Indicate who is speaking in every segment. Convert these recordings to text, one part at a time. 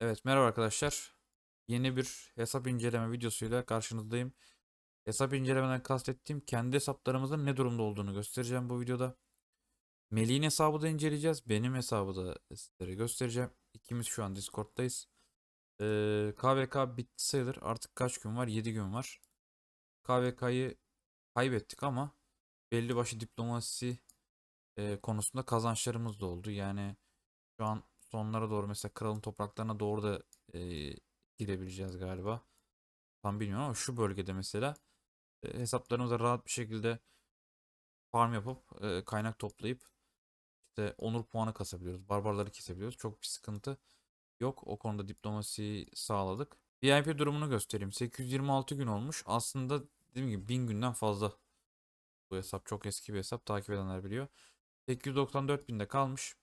Speaker 1: Evet merhaba arkadaşlar. Yeni bir hesap inceleme videosuyla karşınızdayım. Hesap incelemeden kastettiğim kendi hesaplarımızın ne durumda olduğunu göstereceğim bu videoda. Melih'in hesabı da inceleyeceğiz. Benim hesabı da sizlere göstereceğim. İkimiz şu an Discord'dayız. Ee, KVK bitti sayılır. Artık kaç gün var? 7 gün var. KVK'yı kaybettik ama belli başlı diplomasi e, konusunda kazançlarımız da oldu. Yani şu an sonlara doğru mesela kralın topraklarına doğru da e, gidebileceğiz galiba. Tam bilmiyorum ama şu bölgede mesela e, hesaplarımıza rahat bir şekilde farm yapıp e, kaynak toplayıp işte onur puanı kasabiliyoruz. Barbarları kesebiliyoruz. Çok bir sıkıntı yok. O konuda diplomasi sağladık. VIP durumunu göstereyim. 826 gün olmuş. Aslında dediğim gibi 1000 günden fazla. Bu hesap çok eski bir hesap. Takip edenler biliyor. 894 binde kalmış.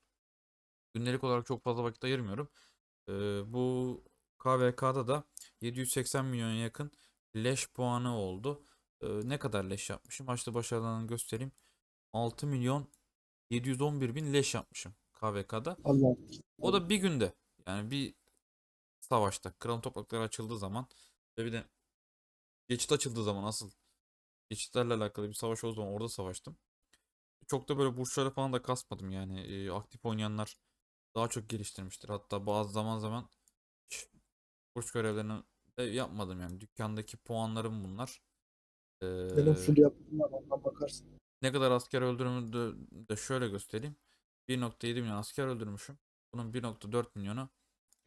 Speaker 1: Gündelik olarak çok fazla vakit ayırmıyorum. Ee, bu KVK'da da 780 milyona yakın leş puanı oldu. Ee, ne kadar leş yapmışım? Maçta başarılarını göstereyim. 6 milyon 711 bin leş yapmışım KVK'da.
Speaker 2: Allah.
Speaker 1: O da bir günde. Yani bir savaşta. Kralın toprakları açıldığı zaman ve bir de geçit açıldığı zaman asıl geçitlerle alakalı bir savaş olduğu zaman orada savaştım. Çok da böyle burçlara falan da kasmadım yani. Ee, aktif oynayanlar daha çok geliştirmiştir. Hatta bazı zaman zaman burç görevlerini de yapmadım yani. Dükkandaki puanlarım bunlar. Ee,
Speaker 2: Benim full yapım var ondan bakarsın.
Speaker 1: ne kadar asker öldürdüğümü de, de şöyle göstereyim. 1.7 milyon asker öldürmüşüm. Bunun 1.4 milyonu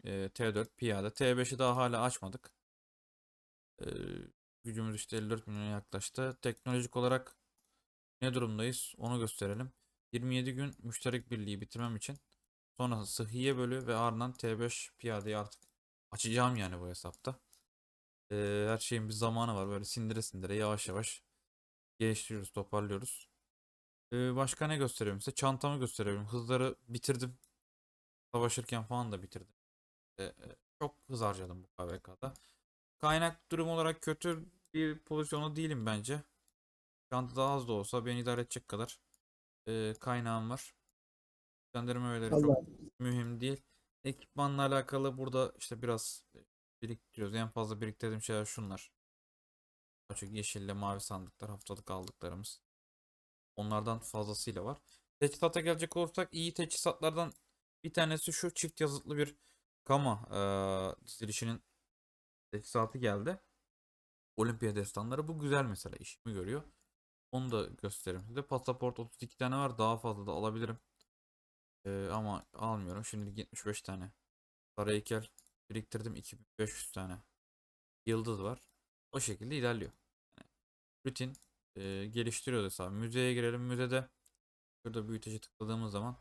Speaker 1: e, T4 piyade. T5'i daha hala açmadık. E, gücümüz işte 54 milyona yaklaştı. Teknolojik olarak ne durumdayız onu gösterelim. 27 gün müşterek birliği bitirmem için sonra sıhhiye bölü ve ardından T5 piyadeyi artık açacağım yani bu hesapta. E, her şeyin bir zamanı var. Böyle sindire sindire yavaş yavaş geliştiriyoruz, toparlıyoruz. Ee, başka ne gösteriyorum size? Çantamı gösteriyorum. Hızları bitirdim. Savaşırken falan da bitirdim. Ee, çok hız harcadım bu KVK'da. Kaynak durum olarak kötü bir pozisyonda değilim bence. Çantada az da olsa beni idare edecek kadar e, kaynağım var. Öğeleri çok mühim değil. Ekipmanla alakalı burada işte biraz e, biriktiriyoruz. En fazla biriktirdiğim şeyler şunlar. Daha çok yeşille mavi sandıklar haftalık aldıklarımız. Onlardan fazlasıyla var. Teçhizata gelecek olursak iyi teçhizatlardan bir tanesi şu çift yazıtlı bir Kama eee dizilişinin teçhizatı geldi. Olimpiya destanları bu güzel mesela işimi görüyor. Onu da gösteririm size. Pasaport 32 tane var. Daha fazla da alabilirim. Eee, ama almıyorum. Şimdilik 75 tane. Sarı heykel biriktirdim 2500 tane. Yıldız var. O şekilde ilerliyor. Yani rutin e, geliştiriyoruz hesabı. Müzeye girelim. Müzede şurada büyüteci tıkladığımız zaman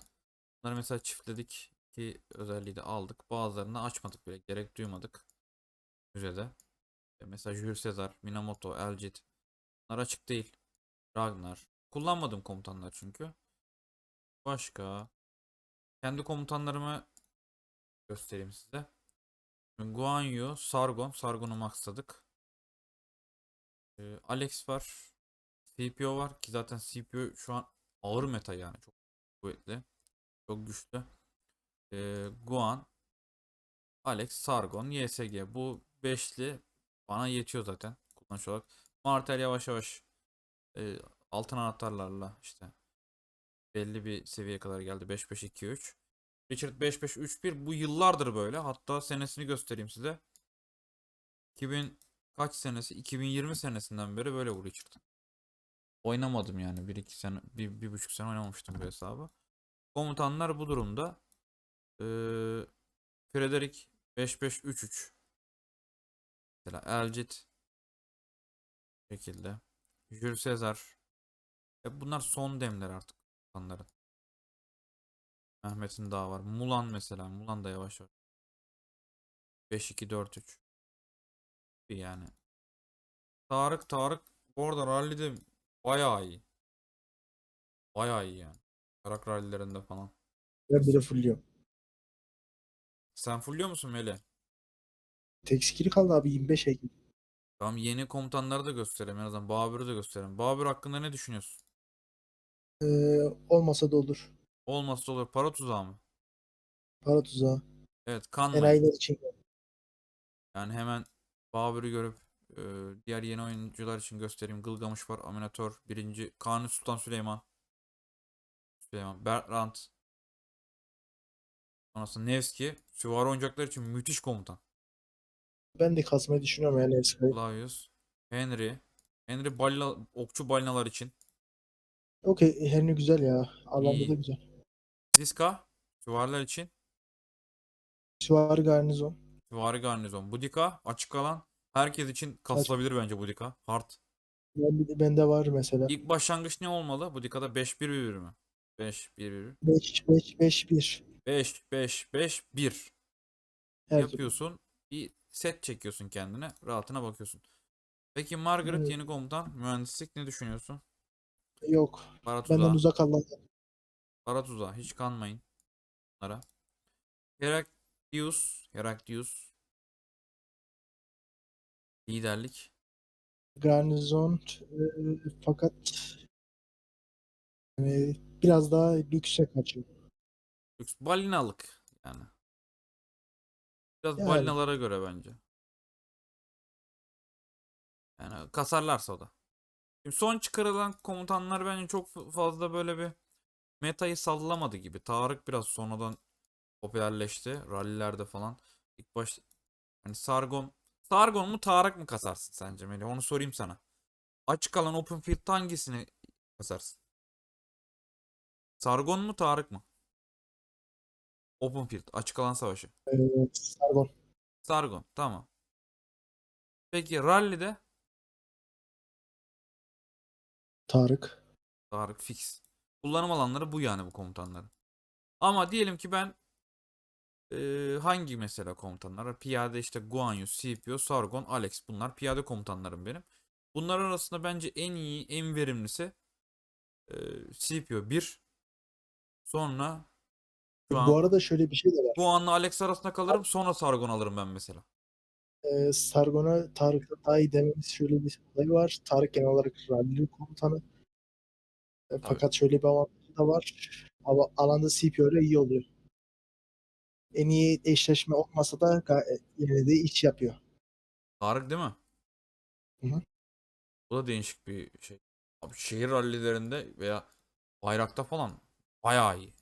Speaker 1: bunları mesela çiftledik ki özelliği de aldık. Bazılarını açmadık bile. Gerek duymadık. Müzede. E, mesela Jules Caesar, Minamoto, Elcid. Bunlar açık değil. Ragnar. Kullanmadım komutanlar çünkü. Başka. Kendi komutanlarımı göstereyim size. Guan Yu, Sargon. Sargon'u maxladık. Ee, Alex var. CPO var ki zaten CPO şu an ağır meta yani çok kuvvetli. Çok güçlü. Ee, Guan, Alex, Sargon, YSG. Bu beşli bana yetiyor zaten kullanış olarak. Martel yavaş yavaş e, altın anahtarlarla işte belli bir seviyeye kadar geldi. 5-5-2-3. Richard 5-5-3-1 bu yıllardır böyle. Hatta senesini göstereyim size. 2000 kaç senesi? 2020 senesinden beri böyle bu Richard. Oynamadım yani. 1-2 sene, 1-1,5 sene oynamamıştım bu hesabı. Komutanlar bu durumda. Ee, Frederick 5-5-3-3. Mesela bu şekilde. Jules Caesar. E bunlar son demler artık komutanların. Mehmet'in daha var. Mulan mesela. Mulan da yavaş yavaş. 5-2-4-3. Bir yani. Tarık Tarık bu arada rallide bayağı iyi. Bayağı iyi yani. Karak rallilerinde falan.
Speaker 2: Ben bile fullüyorum.
Speaker 1: Sen fulluyor musun Meli?
Speaker 2: Tek skill kaldı abi 25 Ekim.
Speaker 1: Tamam yeni komutanları da göstereyim en azından. Babür'ü de göstereyim. Babür hakkında ne düşünüyorsun?
Speaker 2: Ee, olmasa da olur.
Speaker 1: Olmazsa olur. Para tuzağı mı?
Speaker 2: Para tuzağı.
Speaker 1: Evet kanmayın.
Speaker 2: Enayiler için.
Speaker 1: Yani hemen Babür'ü görüp e, diğer yeni oyuncular için göstereyim. Gılgamış var. Aminator. Birinci. Kanuni Sultan Süleyman. Süleyman. Bertrand. Sonrasında Nevski. Süvari oyuncaklar için müthiş komutan.
Speaker 2: Ben de kasmayı düşünüyorum yani Eskay'ı.
Speaker 1: Flavius. Henry. Henry balina, okçu balinalar için.
Speaker 2: Okey Henry güzel ya. Alanda
Speaker 1: İyi.
Speaker 2: da güzel.
Speaker 1: Ziska. Süvariler için.
Speaker 2: Süvari garnizon.
Speaker 1: Süvari garnizon. Budika. Açık alan. Herkes için kasılabilir bence Budika. Hard.
Speaker 2: Ben, bende var mesela.
Speaker 1: İlk başlangıç ne olmalı? Budika'da 5-1-1 mi? 5-1-1.
Speaker 2: 5 5 5 1.
Speaker 1: 5 5 5 1
Speaker 2: Her
Speaker 1: yapıyorsun. Bir set çekiyorsun kendine. Rahatına bakıyorsun. Peki Margaret
Speaker 2: Evet.
Speaker 1: yeni komutan. Mühendislik ne düşünüyorsun?
Speaker 2: Yok.
Speaker 1: Para
Speaker 2: Benden uzak Allah'tan.
Speaker 1: Para tuzağı. Hiç kanmayın. Bunlara. Heraklius. Heraklius. Liderlik.
Speaker 2: Garnizon e, fakat e, biraz daha lükse kaçıyor.
Speaker 1: Lüks. Balinalık. Yani. Biraz
Speaker 2: Yani.
Speaker 1: balinalara göre bence. Yani kasarlarsa o da. Şimdi son çıkarılan komutanlar bence çok fazla böyle bir metayı sallamadı gibi. Tarık biraz sonradan popülerleşti. Rallilerde falan. İlk baş hani Sargon Sargon mu Tarık mı kasarsın sence Melih? Onu sorayım sana. Açık alan open field hangisini kasarsın? Sargon mu Tarık mı? Open field açık alan savaşı.
Speaker 2: Sargon.
Speaker 1: Sargon tamam. Peki rally'de
Speaker 2: Tarık.
Speaker 1: Tarık fix. Kullanım alanları bu yani bu komutanların. Ama diyelim ki ben eee, hangi mesela komutanlar? Piyade işte Guan Yu, Scipio, Sargon, Alex bunlar piyade komutanlarım benim. Bunlar arasında bence en iyi, en verimlisi eee Scipio 1. Sonra şu
Speaker 2: Bu
Speaker 1: an
Speaker 2: arada şöyle bir şey de var.
Speaker 1: Guan'la Alex arasında kalırım sonra Sargon alırım ben mesela.
Speaker 2: E, Sargon'a Tarık'tan daha iyi dememiz şöyle bir olay var. Tarık genel olarak rally komutanı. E, fakat şöyle bir avantajı da var. Ama alanda CPO ile iyi oluyor. En iyi eşleşme olmasa da ga- yine de iş yapıyor.
Speaker 1: Tarık değil mi?
Speaker 2: Hı hı.
Speaker 1: Bu da değişik bir şey. Abi şehir rallilerinde veya bayrakta falan bayağı iyi.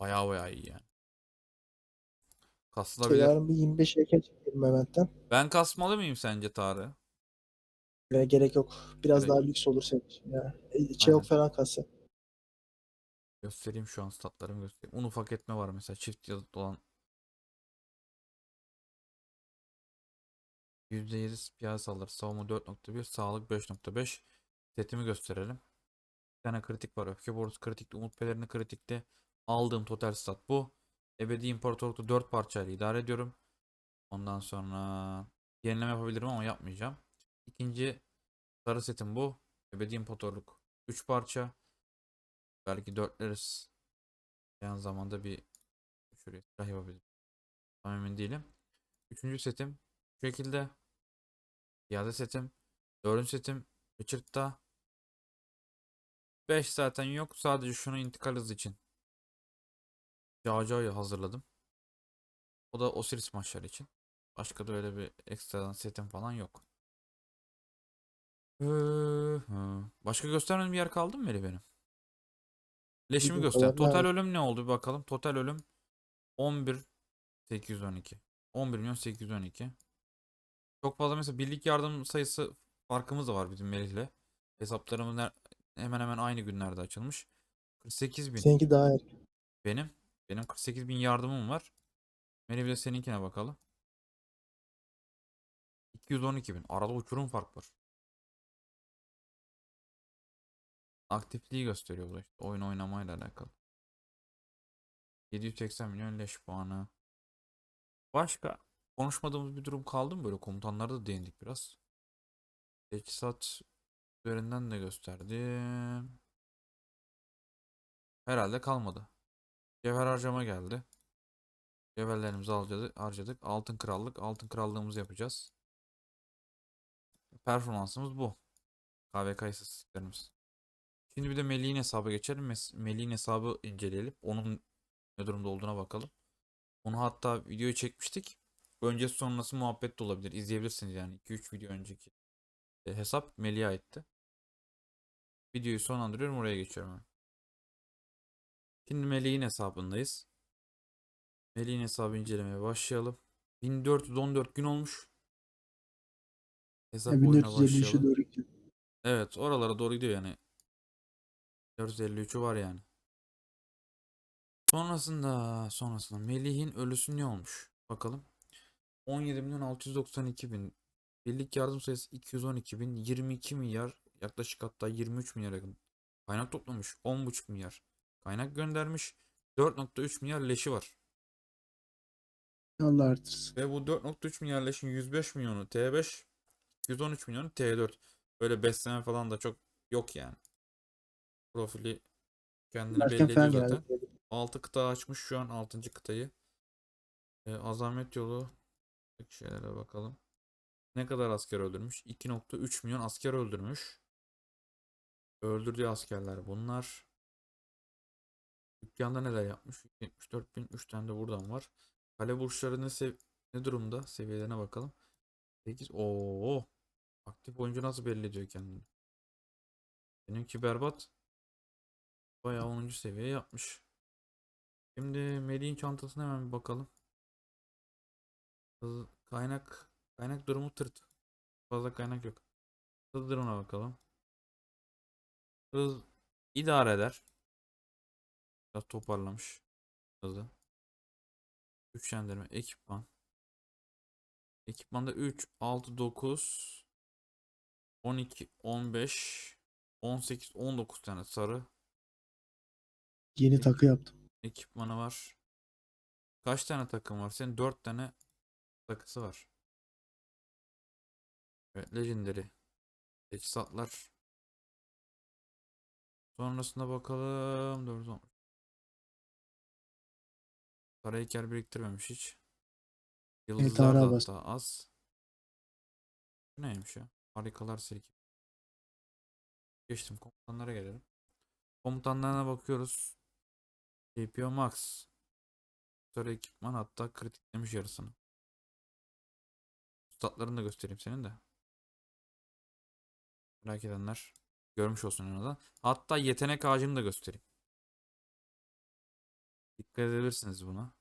Speaker 1: Bayağı bayağı iyi yani. Kasılabilir.
Speaker 2: Yarın bir 25 eke çekelim Levent'ten.
Speaker 1: Ben kasmalı mıyım sence Tarık?
Speaker 2: Ve gerek yok. Biraz
Speaker 1: Gerek
Speaker 2: daha
Speaker 1: yok.
Speaker 2: lüks olur senin için. Ya. Çeok
Speaker 1: Aynen.
Speaker 2: falan kalsın.
Speaker 1: Göstereyim şu an statlarımı göstereyim. Un ufak etme var mesela çift yazıt olan. %7 piyade saldırı, savunma 4.1, sağlık 5.5. Setimi gösterelim. Bir tane kritik var. Öfke borusu kritikte, umut pelerini kritikte. Aldığım total stat bu. Ebedi imparatorlukta 4 parçayla idare ediyorum. Ondan sonra yenileme yapabilirim ama yapmayacağım. İkinci sarı setim bu. Ebedi imparatorluk 3 parça. Belki dörtleriz. Yan zamanda bir şuraya silah yapabilirim. Tam emin değilim. Üçüncü setim şu şekilde. Piyade setim. Dördüncü setim Richard'da. 5 zaten yok. Sadece şunu intikal hızı için. Cağcağ'ı hazırladım. O da Osiris maçları için. Başka da öyle bir ekstradan setim falan yok. Ee, hı. Başka göstermediğim bir yer kaldı mı Melih benim? Leşimi göster. Total ölüm ne oldu bir bakalım. Total ölüm 11 812. 11 milyon 812. Çok fazla mesela birlik yardım sayısı farkımız da var bizim Melih'le. Hesaplarımız hemen hemen aynı günlerde açılmış. 48 bin
Speaker 2: Seninki daha erken.
Speaker 1: benim. Benim 48 bin yardımım var. Bir de seninkine bakalım. 212 bin. Arada uçurum fark var. Aktifliği gösteriyor bu işte. Oyun oynamayla alakalı. 780 milyon leş puanı. Başka konuşmadığımız bir durum kaldı mı böyle komutanlara da değindik biraz. Teçhizat üzerinden de gösterdim. Herhalde kalmadı. Cevher harcama geldi. Cevherlerimizi harcadık, harcadık. Altın krallık. Altın krallığımızı yapacağız. Performansımız bu. KVK istatistiklerimiz. Şimdi bir de Melih'in hesabı geçelim. Melih'in hesabı inceleyelim. Onun ne durumda olduğuna bakalım. Onu hatta videoyu çekmiştik. Öncesi sonrası muhabbet de olabilir. İzleyebilirsiniz yani. 2-3 video önceki e, hesap Melih'e aitti. Videoyu sonlandırıyorum. Oraya geçiyorum. Şimdi Melih'in hesabındayız. Melih'in hesabı incelemeye başlayalım. 1414 gün olmuş. Hesap
Speaker 2: Yani
Speaker 1: oyuna
Speaker 2: 1453'e
Speaker 1: başlayalım. Evet oralara doğru gidiyor yani. 453'ü var yani. Sonrasında sonrasında Melih'in ölüsü ne olmuş? Bakalım. 17 milyon 692 bin. Birlik yardım sayısı 212 bin. 22 milyar yaklaşık hatta 23 milyar yakın. Kaynak toplamış. 10,5 milyar. Kaynak göndermiş. 4.3 milyar leşi var.
Speaker 2: Allah artırsın.
Speaker 1: Ve bu 4.3 milyar leşin 105 milyonu T5, 113 milyonu T4. Böyle besleme falan da çok yok yani. Profili kendini
Speaker 2: Erken
Speaker 1: belli ediyor zaten.
Speaker 2: geldi.
Speaker 1: 6 kıta açmış şu an 6. kıtayı. Ee, azamet yolu şeylere bakalım. Ne kadar asker öldürmüş? 2.3 milyon asker öldürmüş. Öldürdüğü askerler bunlar. Dükkanda neler yapmış? 74 bin 3 tane de buradan var. Kale burçları ne, sev ne durumda? Seviyelerine bakalım. 8. Oo. Aktif oyuncu nasıl belli ediyor kendini? Benimki berbat. Bayağı 10. seviye yapmış. Şimdi Melih'in çantasına hemen bir bakalım. Kaynak kaynak durumu tırt. Fazla kaynak yok. Hız durumuna bakalım. Hız idare eder. Biraz toparlamış hızı. Güçlendirme, ekipman. Ekipmanda 3, 6, 9, 12, 15, 18, 19 tane sarı
Speaker 2: Yeni takı yaptım.
Speaker 1: ekipmanı var. Kaç tane takım var? Senin 4 tane takısı var. Evet, Legendary. Teçhizatlar. Sonrasında bakalım. 4 olmuş. Para heykel biriktirmemiş hiç. Yıldızlar da
Speaker 2: bas.
Speaker 1: hatta az. Bu neymiş ya? Harikalar silki. Geçtim komutanlara gelelim. Komutanlarına bakıyoruz. CPO Max. Sonra ekipman hatta kritiklemiş yarısını. Statlarını da göstereyim senin de. Merak edenler görmüş olsun en azından. Hatta yetenek ağacını da göstereyim. Dikkat edebilirsiniz buna.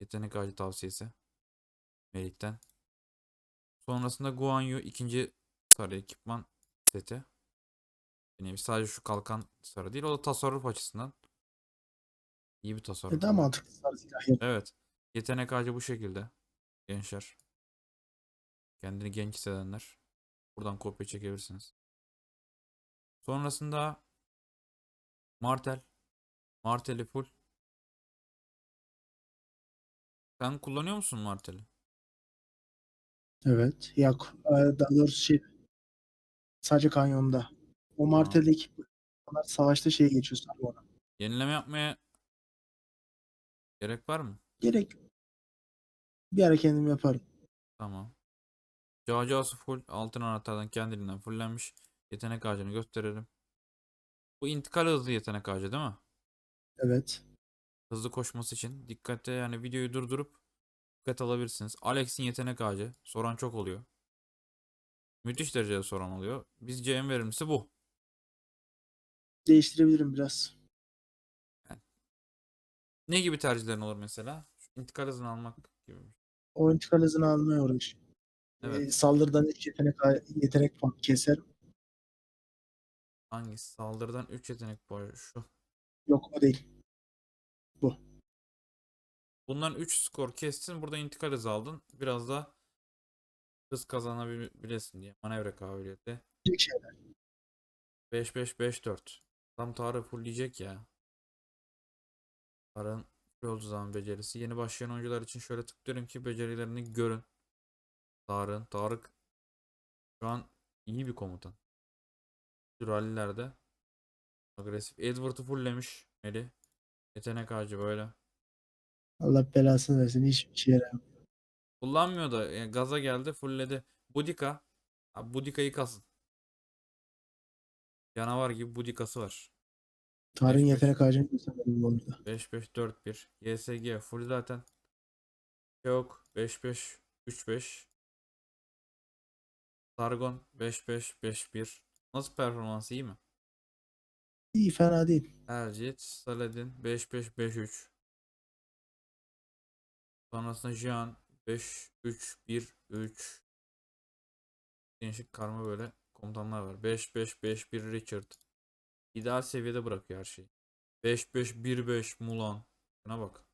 Speaker 1: Yetenek ağacı tavsiyesi. Melih'ten. Sonrasında Guan Yu ikinci sarı ekipman seti. Yine sadece şu kalkan sarı değil. O da tasarruf açısından. İyi bir tasarruf.
Speaker 2: Mantıklı sarı silah yap-
Speaker 1: Evet. Yetenek ağacı bu şekilde. Gençler. Kendini genç hissedenler. Buradan kopya çekebilirsiniz. Sonrasında Martel. Martel'i full. Sen kullanıyor musun Martel'i?
Speaker 2: Evet. Yok. Ee, Daha doğrusu şey sadece kanyonda. O marteldeki onlar savaşta şey geçiyor sonra.
Speaker 1: Yenileme yapmaya gerek var mı?
Speaker 2: Gerek yok. Bir ara kendim yaparım.
Speaker 1: Tamam. Cacası full. Altın anahtardan kendiliğinden fullenmiş. Yetenek ağacını gösterelim. Bu intikal hızlı yetenek ağacı değil mi?
Speaker 2: Evet.
Speaker 1: Hızlı koşması için dikkate yani videoyu durdurup dikkat alabilirsiniz. Alex'in yetenek ağacı soran çok oluyor. Müthiş derecede soran oluyor. Bizce en verimlisi bu.
Speaker 2: Değiştirebilirim biraz.
Speaker 1: Ne gibi tercihlerin olur mesela? Şu intikal hızını almak gibi.
Speaker 2: O intikal hızını almaya uğraş.
Speaker 1: Evet.
Speaker 2: Ee, saldırıdan 3 yetenek yetenek puanı keser.
Speaker 1: Hangisi? Saldırıdan 3 yetenek boyu şu.
Speaker 2: Yok o değil.
Speaker 1: Bundan 3 skor kestin. Burada intikal hızı aldın. Biraz da hız kazanabilesin diye. Manevra kabiliyeti.
Speaker 2: Şeyler.
Speaker 1: 5-5-5-4. Tam Tarık fullleyecek ya. Tarık'ın olduğu zaman becerisi. Yeni başlayan oyuncular için şöyle tıklıyorum ki becerilerini görün. Tarık'ın. Tarık şu an iyi bir komutan. Şu rallilerde agresif. Edward'ı fulllemiş Meli. Yetenek ağacı böyle.
Speaker 2: Allah belasını versin. Hiçbir şey yaramıyor.
Speaker 1: Kullanmıyor da yani gaza geldi fullledi. Budika. Abi Budika'yı kasın. Canavar gibi Budika'sı var. Beş.
Speaker 2: yetenek ağacını göstermedim bu arada.
Speaker 1: 5-5-4-1. YSG full zaten. Yok 5-5 3-5. Sargon 5-5 5-1. Nasıl performans iyi mi?
Speaker 2: İyi fena değil.
Speaker 1: Erciyes, Saladin 5-5-5-3. Sonrasında Jian 5-3-1-3. Değişik karma böyle komutanlar var. 5-5-5-1 Richard. İdeal seviyede bırakıyor her şeyi. 5-5-1-5 Mulan. Buna bak.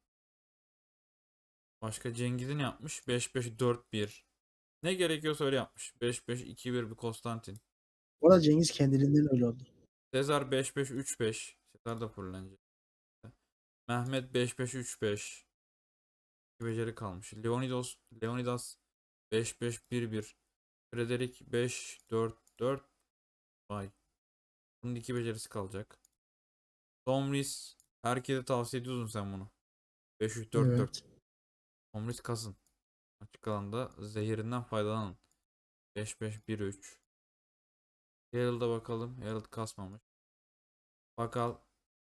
Speaker 1: Başka Cengiz'in yapmış. 5-5-4-1. Ne gerekiyorsa öyle yapmış. 5-5-2-1 bir Konstantin.
Speaker 2: Bu arada Cengiz kendiliğinden öyle oldu.
Speaker 1: Sezar 5-5-3-5. Sezar da fullenecek. Mehmet 5-5-3-5. Bir beceri kalmış. Leonidas Leonidas 5-5-1-1. Frederick 5-4-4. Vay. Bunun iki becerisi kalacak. Tomris herkese tavsiye ediyorsun sen bunu. 5-3-4-4.
Speaker 2: Evet.
Speaker 1: Tomris kasın. Açık alanda zehirinden faydalanın. 5-5-1-3. Herald'a bakalım. Herald kasmamış. Bakal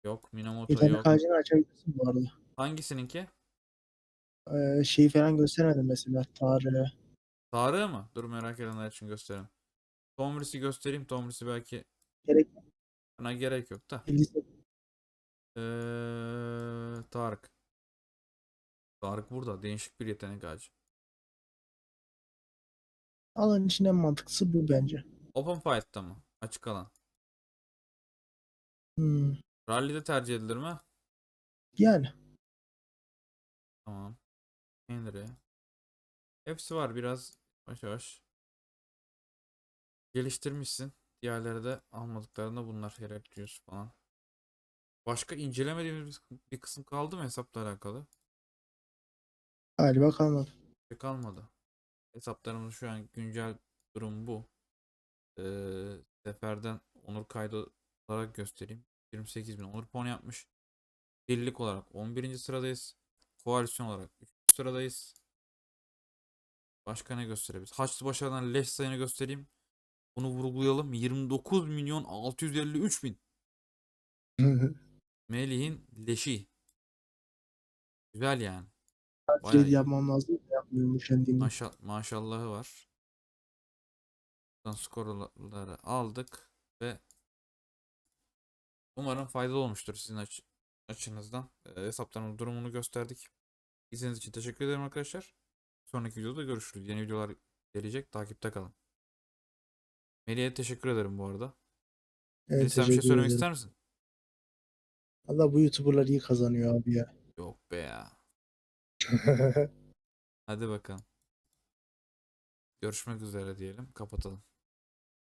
Speaker 1: yok. Minamoto
Speaker 2: tane
Speaker 1: yok.
Speaker 2: kaycını açabilirsin bu arada.
Speaker 1: Hangisininki?
Speaker 2: Ee, şeyi falan göstermedim mesela. Tarık'ı.
Speaker 1: Tarık'ı mı? Dur merak edenler için göstereyim. Tomris'i göstereyim. Tomris'i belki
Speaker 2: Gerek
Speaker 1: bana gerek yok da. Ee, Tarık. Tarık burada. Değişik bir yetenek ağacı.
Speaker 2: alan için en mantıklısı bu bence.
Speaker 1: Open Fight'ta mı? Açık alan.
Speaker 2: Hmm.
Speaker 1: Rally'de tercih edilir mi?
Speaker 2: Yani.
Speaker 1: Tamam. Henry. Hepsi var biraz yavaş yavaş. Geliştirmişsin. Diğerleri de almadıklarında bunlar Heraclius falan. Başka incelemediğimiz bir- kısım kaldı mı hesapla alakalı?
Speaker 2: Galiba kalmadı.
Speaker 1: Şey kalmadı. Hesaplarımız şu an güncel durum bu. Ee, seferden onur kaydı olarak göstereyim. 28 bin onur puanı yapmış. Birlik olarak 11. sıradayız. Koalisyon olarak 3. sıradayız. Başka ne gösterebiliriz? Haçlı başarılan leş sayını göstereyim. Bunu vurgulayalım. 29 milyon 653 bin. Melih'in leşi. Güzel yani. Bayağı
Speaker 2: şey yapmam lazım. Yapmıyorum.
Speaker 1: Maşa maşallahı var. Buradan skorları aldık ve umarım faydalı olmuştur sizin aç- açınızdan. Ee, hesaplarımın durumunu gösterdik. İzlediğiniz için teşekkür ederim arkadaşlar. Sonraki videoda görüşürüz. Yeni videolar gelecek. Takipte kalın. Melih'e teşekkür ederim bu arada.
Speaker 2: Evet,
Speaker 1: Melih, sen bir şey söylemek
Speaker 2: ederim.
Speaker 1: ister misin?
Speaker 2: Valla bu YouTuber'lar iyi kazanıyor abi ya.
Speaker 1: Yok be ya. Hadi bakalım. Görüşmek üzere diyelim. Kapatalım.